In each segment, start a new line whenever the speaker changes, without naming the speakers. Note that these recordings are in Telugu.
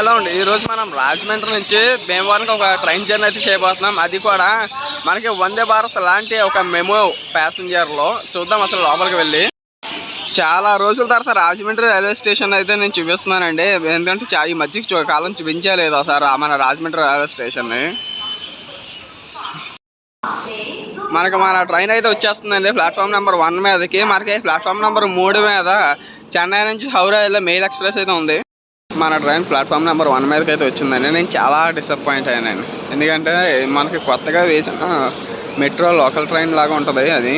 హలో అండి. ఈరోజు మనం రాజమండ్రి నుంచి భీమవరంకి ఒక ట్రైన్ జర్నీ అయితే చేయబోతున్నాం. అది కూడా మనకి వందే భారత్ లాంటి ఒక మెమో ప్యాసింజర్లో చూద్దాం అసలు లోపలికి వెళ్ళి. చాలా రోజుల తర్వాత రాజమండ్రి రైల్వే స్టేషన్ అయితే నేను చూపిస్తున్నానండి. ఎందుకంటే చా ఈ మధ్యకి చూ- కాలం చూపించలేదు ఒకసారి ఆ మన రాజమండ్రి రైల్వే స్టేషన్ని. మనకి మన ట్రైన్ అయితే వచ్చేస్తుందండి ప్లాట్ఫామ్ నెంబర్ వన్ మీదకి. మనకి ప్లాట్ఫామ్ నెంబర్ మూడు మీద చెన్నై నుంచి హౌరా వెళ్ళే మెయిల్ ఎక్స్ప్రెస్ అయితే ఉంది. మన ట్రైన్ ప్లాట్ఫామ్ నెంబర్ వన్ మీదకి అయితే వచ్చిందండి. నేను చాలా డిసప్పాయింట్ అయ్యానండి. ఎందుకంటే మనకి కొత్తగా వేసిన మెట్రో లోకల్ ట్రైన్ లాగా ఉంటుంది అది.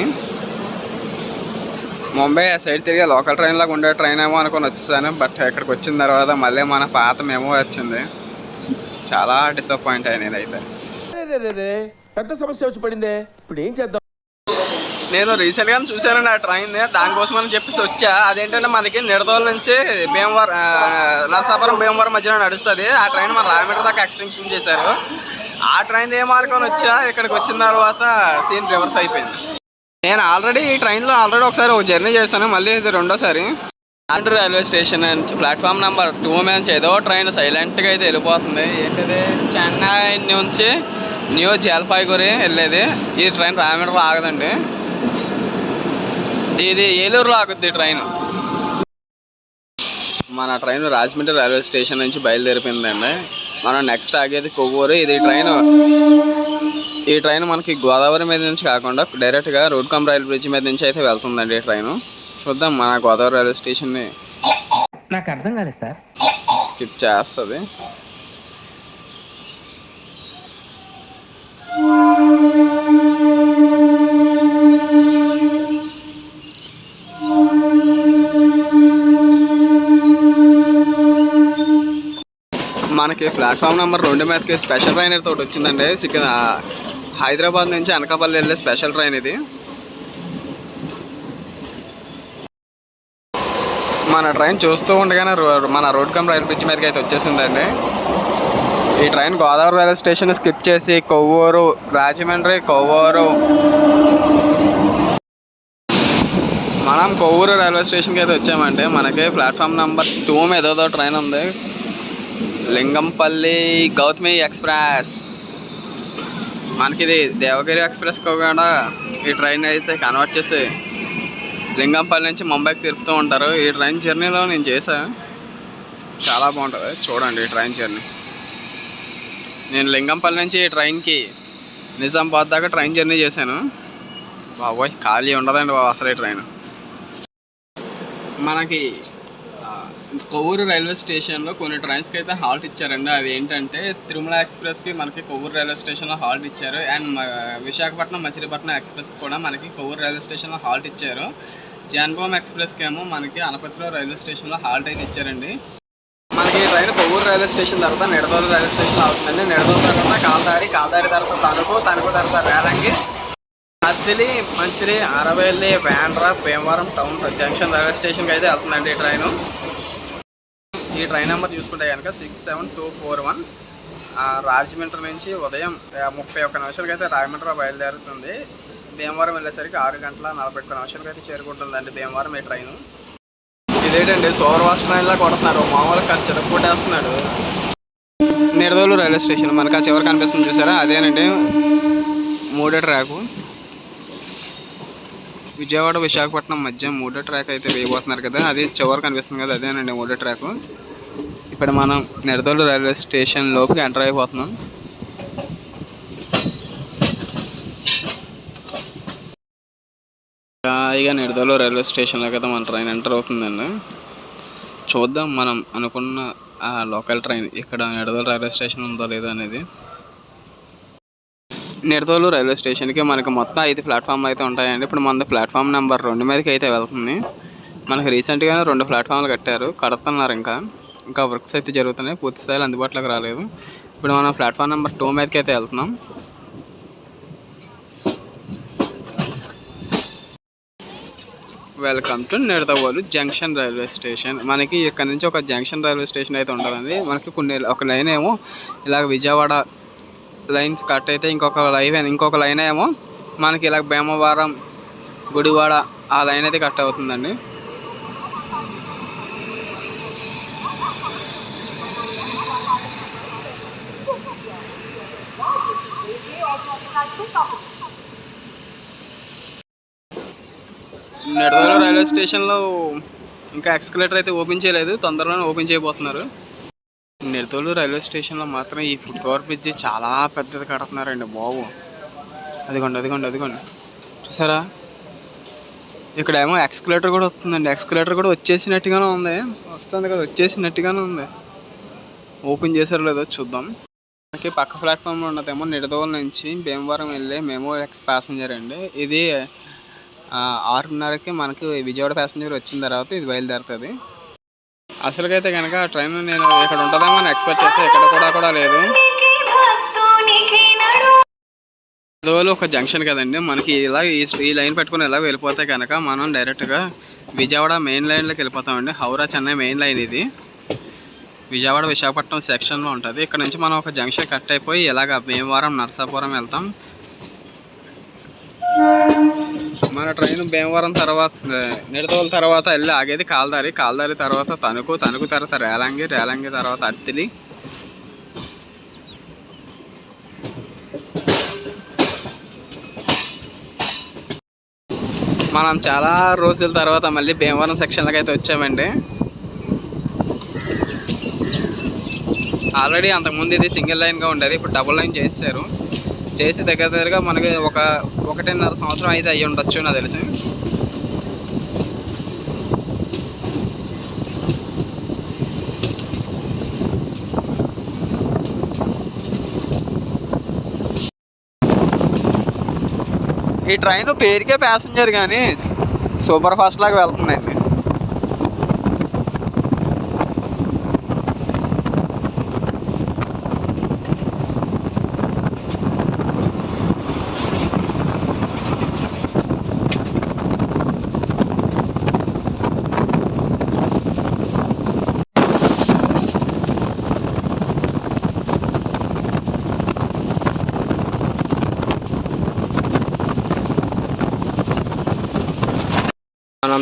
ముంబై ఆ సైడ్ తిరిగే లోకల్ ట్రైన్ లాగా ఉండే ట్రైన్ ఏమో అనుకొని వచ్చేసాను. బట్ ఇక్కడికి వచ్చిన తర్వాత మళ్ళీ మన పాత మేమో వచ్చింది. చాలా డిసప్పాయింట్ అయ్యాను నేనైతే.
పెద్ద సమస్య వచ్చి పడిందే. ఇప్పుడు ఏం చేద్దాం?
నేను రీసెంట్గా చూశానండి ఆ ట్రైన్ దానికోసం అని చెప్పేసి వచ్చా. అదేంటంటే మనకి నిడదోల నుంచి భీమవరం నరసాపురం భీమవరం మధ్యలో నడుస్తుంది. ఆ ట్రైన్ మన రాయమండ్రి దాకా ఎక్స్టెన్షన్ చేశారు. ఆ ట్రైన్ ఏ మార్గం వచ్చా? ఇక్కడికి వచ్చిన తర్వాత సీన్ రివర్స్ అయిపోయింది. నేను ఆల్రెడీ ఈ ట్రైన్లో ఆల్రెడీ ఒకసారి ఒక జర్నీ చేశాను. మళ్ళీ ఇది రెండోసారి. Andhra railway station platform number two మీద నుంచి ఏదో ట్రైన్ సైలెంట్గా అయితే వెళ్ళిపోతుంది. ఏంటిది? చెన్నై నుంచి న్యూ జల్పాయిగురి వెళ్ళేది. ఈ ట్రైన్ రాయమండ్రిలో ఆగదండి. ఇది ఏలూరులో ఆగుద్ది ట్రైన్. మన ట్రైన్ రాజమండ్రి రైల్వే స్టేషన్ నుంచి బయలుదేరిపోయిందండి. మనం నెక్స్ట్ ఆగేది కొవ్వూరు. ఇది ట్రైన్ ఈ ట్రైన్ మనకి గోదావరి మీద నుంచి కాకుండా డైరెక్ట్గా రోడ్ కమ్ రైల్ బ్రిడ్జ్ మీద నుంచి అయితే వెళ్తుందండి ఈ ట్రైన్. చూద్దాం మన గోదావరి రైల్వే స్టేషన్ని
నాకు అర్థం కాలేదు సార్.
స్కిప్ చేస్తుంది. మనకి ప్లాట్ఫామ్ నెంబర్ రెండు మీదకి స్పెషల్ ట్రైన్ అయితే ఒకటి వచ్చిందండి. సికింద్ర హైదరాబాద్ నుంచి అనకాపల్లి వెళ్ళే స్పెషల్ ట్రైన్ ఇది. మన ట్రైన్ చూస్తూ ఉండగానే రో- మన రోడ్ కమ్ రైల్ బ్రిడ్జ్ మీదకి అయితే వచ్చేసిందండి. ఈ train Godavari railway station skip చేసి కొవ్వూరు రాజమండ్రి కొవ్వూరు. మనం కొవ్వూరు రైల్వే స్టేషన్కి అయితే వచ్చామంటే మనకి ప్లాట్ఫామ్ నెంబర్ టూ మీద ఏదో ట్రైన్ ఉంది. లింగంపల్లి గౌతమి ఎక్స్ప్రెస్. మనకి ఇది దేవగిరి ఎక్స్ప్రెస్ కూడా? ఈ ట్రైన్ అయితే కన్వర్ట్ చేసి లింగంపల్లి నుంచి ముంబైకి తిరుపుతూ ఉంటారు. ఈ ట్రైన్ జర్నీలో నేను చేశాను చాలా బాగుంటుంది. చూడండి ఈ ట్రైన్ జర్నీ. నేను లింగంపల్లి నుంచి ఈ ట్రైన్కి నిజామాబాద్ దాకా ట్రైన్ జర్నీ చేశాను. బాబోయ్ ఖాళీ ఉండదండి బాబు అసలు ఈ ట్రైన్. మనకి కొవ్వూరు రైల్వే స్టేషన్లో కొన్ని ట్రైన్స్కి అయితే హాల్ట్ ఇచ్చారండి. అవి ఏంటంటే తిరుమల ఎక్స్ప్రెస్కి మనకి కొవ్వూరు రైల్వే స్టేషన్లో హాల్ట్ ఇచ్చారు. అండ్ విశాఖపట్నం మచిలీపట్నం ఎక్స్ప్రెస్కి కూడా మనకి కొవ్వూరు రైల్వే స్టేషన్లో హాల్ట్ ఇచ్చారు. జాన్భోమ్ ఎక్స్ప్రెస్కి ఏమో మనకి అనపతిలో రైల్వే స్టేషన్లో హాల్ట్ అయితే ఇచ్చారండి. మనకి ఈ ట్రైన్ కొవ్వూరు రైల్వే స్టేషన్ తర్వాత నిడదోలు రైల్వే స్టేషన్ అవుతుందండి. నిడదోలు తర్వాత కాల్దారి కాల్దారి తర్వాత తణుకు తణుకు తర్వాత Relangi Attili Manchili Aravalli Vendra Bhimavaram town junction railway స్టేషన్కి అయితే వెళ్తుందండి ఈ ట్రైను. ఈ ట్రైన్ నెంబర్ చూసుకుంటే కనుక six seven two four one. Rajahmundry నుంచి ఉదయం ముప్పై ఒక్క నిమిషాలకి అయితే రాజమండ్రి బయలుదేరుతుంది. భీమవరం వెళ్ళేసరికి ఆరు గంటల నలభై ఒక్క నిమిషాలకి అయితే చేరుకుంటుందండి భీమవరం ఈ ట్రైన్. ఇదేంటండి సోవర్ వాష్ ట్రైన్లా కొడుతున్నారు. మామూలుగా కాదు చెదక్కొట్టేస్తున్నాడు నిడదోలు రైల్వే స్టేషన్ మనకు ఆ చివరి కనిపిస్తుంది చూసారా? అదేనండి మూడో ట్రాకు. విజయవాడ విశాఖపట్నం మధ్య మూడో ట్రాక్ అయితే వేయబోతున్నారు కదా. అది చివరి కనిపిస్తుంది కదా అదేనండి మూడో ట్రాక్ ఇప్పుడు మనం నిడదోలు రైల్వే స్టేషన్ లోపుకి ఎంటర్ అయిపోతున్నాం. హాయిగా నిడదోలు రైల్వే స్టేషన్లో కదా మన ట్రైన్ ఎంటర్ అవుతుందండి. చూద్దాం మనం అనుకున్న ఆ లోకల్ ట్రైన్ ఇక్కడ నిడదోలు రైల్వే స్టేషన్ ఉందో లేదో అనేది. నిడదోలు రైల్వే స్టేషన్కి మనకి మొత్తం ఐదు ప్లాట్ఫామ్లు అయితే ఉంటాయండి. ఇప్పుడు మన ప్లాట్ఫామ్ నెంబర్ రెండు మీదకి అయితే వెళ్తుంది. మనకి రీసెంట్గానే రెండు ప్లాట్ఫామ్లు కట్టారు. కడుతున్నారు ఇంకా. ఇంకా వర్క్స్ అయితే జరుగుతున్నాయి. పూర్తి స్థాయిలో అందుబాటులోకి రాలేదు. ఇప్పుడు మనం ప్లాట్ఫామ్ నెంబర్ టూ మీదకి అయితే వెళ్తున్నాం. Welcome to Nidadavolu junction railway station. మనకి ఇక్కడ నుంచి ఒక జంక్షన్ రైల్వే స్టేషన్ అయితే ఉంటుందండి మనకి కొన్ని ఒక లైన్ ఏమో ఇలాగ విజయవాడ లైన్స్ కట్ అయితే ఇంకొక లైన్ ఇంకొక లైన్ ఏమో మనకి ఇలా భీమవరం గుడివాడ ఆ లైన్ అయితే కట్ అవుతుందండి. నెడదోలు రైల్వే స్టేషన్లో ఇంకా ఎక్స్కలేటర్ అయితే ఓపెన్ చేయలేదు తొందరలోనే ఓపెన్ చేయబోతున్నారు. నిడదవోలు రైల్వే స్టేషన్లో మాత్రం ఈ ఫుట్ ఓవర్ బ్రిడ్జ్ చాలా పెద్దది కడుతున్నారండి బాబు. అదిగోండి అదిగోండి అదిగోండి. చూసారా? ఇక్కడేమో ఎక్స్కలేటర్ కూడా వస్తుందండి. ఎక్స్కలేటర్ కూడా వచ్చేసినట్టుగానే ఉంది. వస్తుంది కదా వచ్చేసినట్టుగానే ఉంది. ఓపెన్ చేశారో లేదో చూద్దాం. మనకి పక్క ప్లాట్ఫామ్లో ఉన్నదేమో నిడదోల నుంచి భీమవరం వెళ్ళే మేము ఎక్స్ ప్యాసింజర్ అండి. ఇది ఆరున్నరకి మనకి విజయవాడ ప్యాసింజర్ వచ్చిన తర్వాత ఇది బయలుదేరుతుంది. అసలుకైతే కనుక ట్రైన్ నేను ఇక్కడ ఉంటుందేమో అని ఎక్స్పెక్ట్ చేస్తే ఇక్కడ కూడా కూడా లేదు. నిడదవోలు ఒక జంక్షన్ కదండి. మనకి ఇలా ఈ ఈ లైన్ పెట్టుకుని ఇలా వెళ్ళిపోతే కనుక మనం డైరెక్ట్గా విజయవాడ మెయిన్ లైన్లోకి వెళ్ళిపోతామండి. హౌరా చెన్నై మెయిన్ లైన్ ఇది. విజయవాడ విశాఖపట్నం సెక్షన్లో ఉంటుంది. ఇక్కడ నుంచి మనం ఒక జంక్షన్ కట్ అయిపోయి ఇలాగ భీమవరం నరసాపురం వెళ్తాం. మన ట్రైన్ భీమవరం తర్వాత నిడదోల తర్వాత వెళ్ళి ఆగేది కాల్దారి. కాల్దారి తర్వాత తణుకు తణుకు తర్వాత రేలంగి రేలంగి తర్వాత అత్తిలి. మనం చాలా రోజుల తర్వాత మళ్ళీ భీమవరం సెక్షన్లకు అయితే వచ్చామండి. ఆల్రెడీ అంతకుముందు ఇది సింగిల్ లైన్గా ఉండేది ఇప్పుడు డబుల్ లైన్ చేశారు చేసి దగ్గర దగ్గరగా మనకి ఒక ఒకటిన్నర సంవత్సరం అయితే అయ్యి ఉండొచ్చు నాకు తెలిసి. ఈ ట్రైన్ పేరుకే ప్యాసింజర్ కానీ సూపర్ ఫాస్ట్ లాగా వెళ్తుందండి.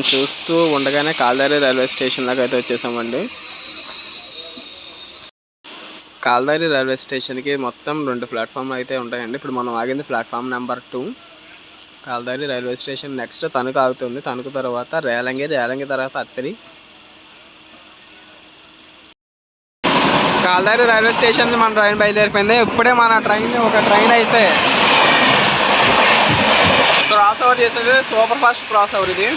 మనం చూస్తూ ఉండగానే కాల్దారి రైల్వే స్టేషన్ లాగా అయితే వచ్చేసామండి. కాల్దారి రైల్వే స్టేషన్కి మొత్తం రెండు ప్లాట్ఫామ్లు అయితే ఉంటాయండి. ఇప్పుడు మనం ఆగింది platform number two. Kaldhari railway station next Tanuku ఆగుతుంది. తణుకు తర్వాత రేలంగి రేలంగి తర్వాత అత్తిరి. కాల్దారి రైల్వే స్టేషన్ మన ట్రైన్ బయలుదేరిపోయింది. ఇప్పుడే మన ట్రైన్ ఒక ట్రైన్ అయితే క్రాస్ ఓవర్ చేసేది. సూపర్ ఫాస్ట్ క్రాస్ ఓవర్ ఇది.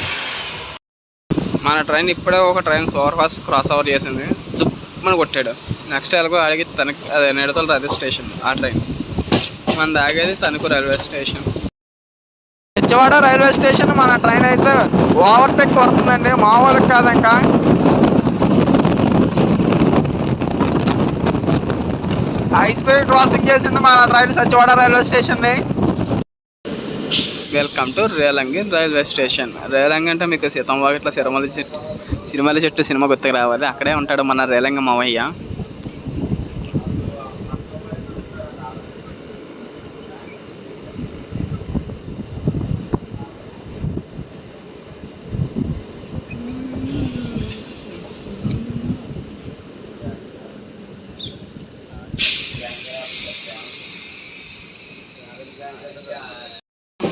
మన ట్రైన్ ఇప్పుడే ఒక train super fast cross over చేసింది. జుప్పని కొట్టాడు. నెక్స్ట్ ఎలాగో అడిగి తనకు అదే నిడతల రైల్వే స్టేషన్ ఆ ట్రైన్. మన దాగేది Tanuku railway station. Vijayawada railway station మన ట్రైన్ అయితే ఓవర్టేక్ కొడుతుందండి. మామూలుగా కాదు ఇంకా హై స్పీడ్ క్రాసింగ్ చేసింది మన ట్రైన్ సచివాడ railway స్టేషన్ని. Welcome to Relangi railway station Relangi అంటే మీకు సీతం వాకిట్ల సిరిమల చెట్టు సిరిమల చెట్టు సినిమా గుర్తుకు రావాలి. అక్కడే ఉంటాడు మన రేలంగి మావయ్య.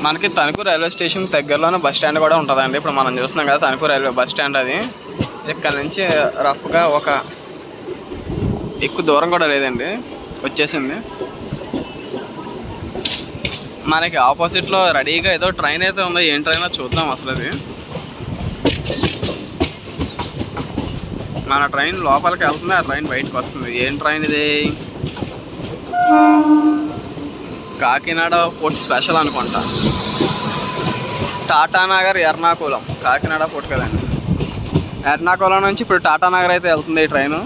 మనకి తణుకు రైల్వే స్టేషన్ దగ్గరలోనే బస్ స్టాండ్ కూడా ఉంటుందండి. ఇప్పుడు మనం చూస్తున్నాం కదా తణుకు రైల్వే బస్ స్టాండ్ అది. ఇక్కడ నుంచి రఫ్గా ఒక ఎక్కువ దూరం కూడా లేదండి. వచ్చేసింది. మనకి ఆపోజిట్లో రెడీగా ఏదో ట్రైన్ అయితే ఉందో. ఏం ట్రైన్ చూద్దాం అసలు అది. మన ట్రైన్ లోపలికి వెళ్తుంది. ఆ ట్రైన్ బయటకు వస్తుంది. ఏం ట్రైన్ ఇది? కాకినాడ పోర్ట్ స్పెషల్ అనుకుంటా. టాటానగర్ ఎర్నాకుళం కాకినాడ పోర్ట్ కదండి. ఎర్నాకుళం నుంచి ఇప్పుడు టాటానగర్ అయితే వెళ్తుంది ఈ ట్రైను.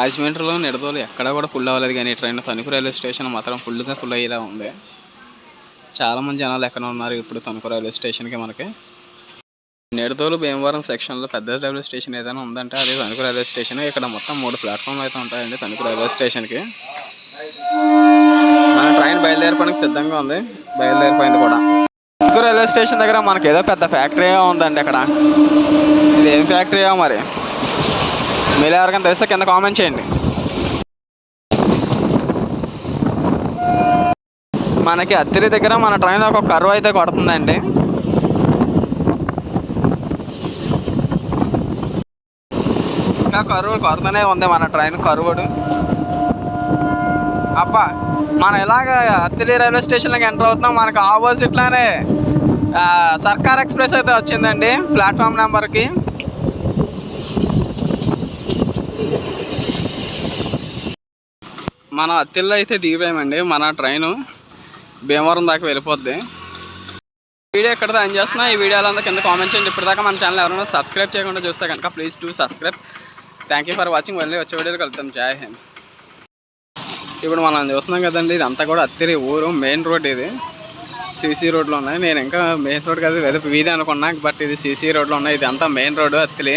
రాజమండ్రిలో నిడదోలు ఎక్కడ కూడా ఫుల్ అవ్వలేదు కానీ ట్రైన్ తణుకు రైల్వే స్టేషన్ మాత్రం ఫుల్గా ఫుల్ అయ్యేలా ఉంది. చాలామంది జనాలు ఎక్కడ ఉన్నారు ఇప్పుడు తణుకు రైల్వే స్టేషన్కి మనకి? నిడదోలు భీమవరం సెక్షన్లో పెద్ద రైల్వే స్టేషన్ ఏదైనా ఉందంటే అది తణుకు రైల్వే స్టేషన్ ఇక్కడ మొత్తం మూడు ప్లాట్ఫామ్లు అయితే ఉంటాయండి తణుకు రైల్వే స్టేషన్కి మన ట్రైన్ బయలుదేరడానికి సిద్ధంగా ఉంది. బయలుదేరిపోయింది కూడా. తణుకు రైల్వే స్టేషన్ దగ్గర మనకి ఏదో పెద్ద ఫ్యాక్టరీ ఉందండి అక్కడ. ఇది ఏం ఫ్యాక్టరీయో మరి? మీరు ఎవరికైనా తెలిస్తే కింద కామెంట్ చేయండి. మనకి అత్తిరి దగ్గర మన ట్రైన్ ఒక కరువు అయితే కొడుతుందండి. ఇంకా కరువు కొరతనే ఉంది మన ట్రైన్ కరువుడు. అబ్బా మనం ఇలాగ అత్తిలి రైల్వే స్టేషన్లోకి ఎంటర్ అవుతున్నాం మనకు ఆపోజిట్లోనే సర్కార్ ఎక్స్ప్రెస్ అయితే వచ్చిందండి ప్లాట్ఫామ్ నెంబర్కి. మన అత్తిల్లో అయితే దిగిపోయామండి మన ట్రైను భీమవరం దాకా వెళ్ళిపోద్ది. వీడియో ఎక్కడ దాని చేస్తున్నా ఈ వీడియోలో అంతా కింద కామెంట్ చేయండి. ఇప్పటిదాకా మన ఛానల్ ఎవరైనా సబ్స్క్రైబ్ చేయకుండా చూస్తే కనుక please do subscribe. Thank you for watching మళ్ళీ వచ్చే వీడియోలు కలుద్దాం. జై హింద్. ఇప్పుడు మనం చూస్తున్నాం కదండి ఇదంతా కూడా అత్తిరి ఊరు మెయిన్ రోడ్ ఇది. సీసీ రోడ్లో ఉన్నాయి. నేను ఇంకా మెయిన్ రోడ్ కదా వెదపు వీధి అనుకున్నా బట్ ఇది సీసీ రోడ్లో ఉన్నాయి. ఇది అంతా మెయిన్ రోడ్ అత్తిలి.